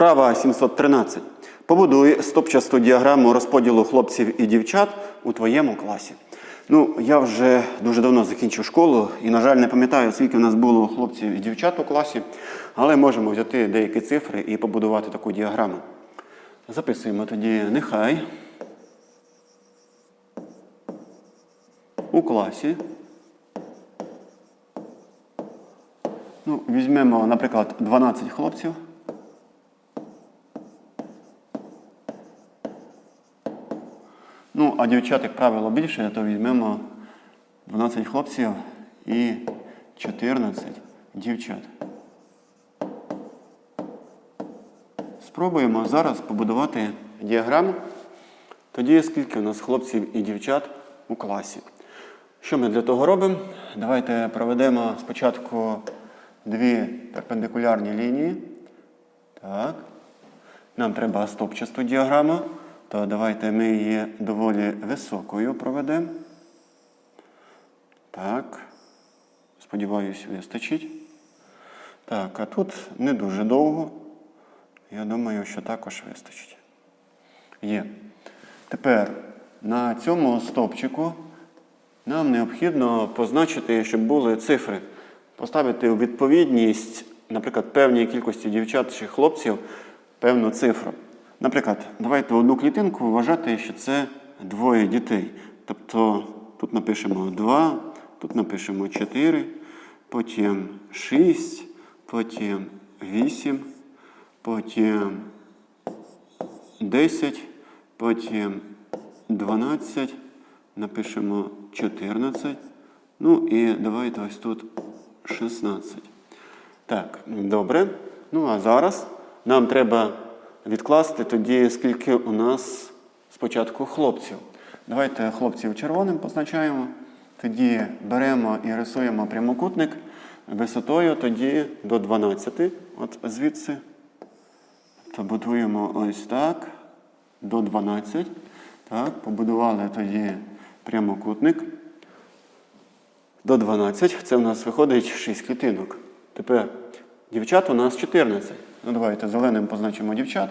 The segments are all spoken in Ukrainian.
Вправа 713. Побудуй стопчасту діаграму розподілу хлопців і дівчат у твоєму класі. Ну, я вже дуже давно закінчив школу і, на жаль, не пам'ятаю, скільки в нас було хлопців і дівчат у класі, але можемо взяти деякі цифри і побудувати таку діаграму. Записуємо тоді нехай у класі. Ну, візьмемо, наприклад, 12 хлопців. Ну, а дівчат, як правило, більше, то візьмемо 12 хлопців і 14 дівчат. Спробуємо зараз побудувати діаграму. Тоді скільки у нас хлопців і дівчат у класі. Що ми для того робимо? Давайте проведемо спочатку дві перпендикулярні лінії. Так. Нам треба стопчасту діаграму, то давайте ми її доволі високою проведемо. Так. Сподіваюсь, вистачить. Так, а тут не дуже довго. Я думаю, що також вистачить. Є. Тепер на цьому стопчику нам необхідно позначити, щоб були цифри. Поставити у відповідність, наприклад, певній кількості дівчат чи хлопців певну цифру. Наприклад, давайте одну клітинку вважати, що це двоє дітей. Тобто тут напишемо 2, тут напишемо 4, потім 6, потім 8, потім 10, потім 12, напишемо 14. Ну і давайте ось тут 16. Так, добре. Ну а зараз нам треба відкласти тоді, скільки у нас спочатку хлопців. Давайте хлопців червоним позначаємо. Тоді беремо і рисуємо прямокутник висотою тоді до 12. От звідси. То будуємо ось так. До 12. Так, побудували тоді прямокутник. До 12. Це у нас виходить 6 клітинок. Тепер дівчат у нас 14. Ну, давайте зеленим позначимо дівчат.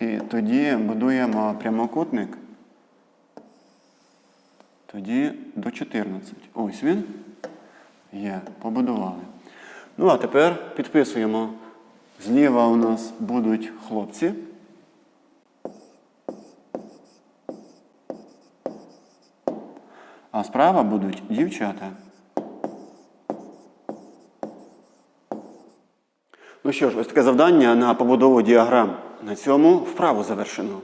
І тоді будуємо прямокутник. Тоді до 14. Ось він. Є, побудували. Ну, а тепер підписуємо. Зліва у нас будуть хлопці. А справа будуть дівчата. Ну що ж, ось таке завдання на побудову діаграм. На цьому вправу завершено.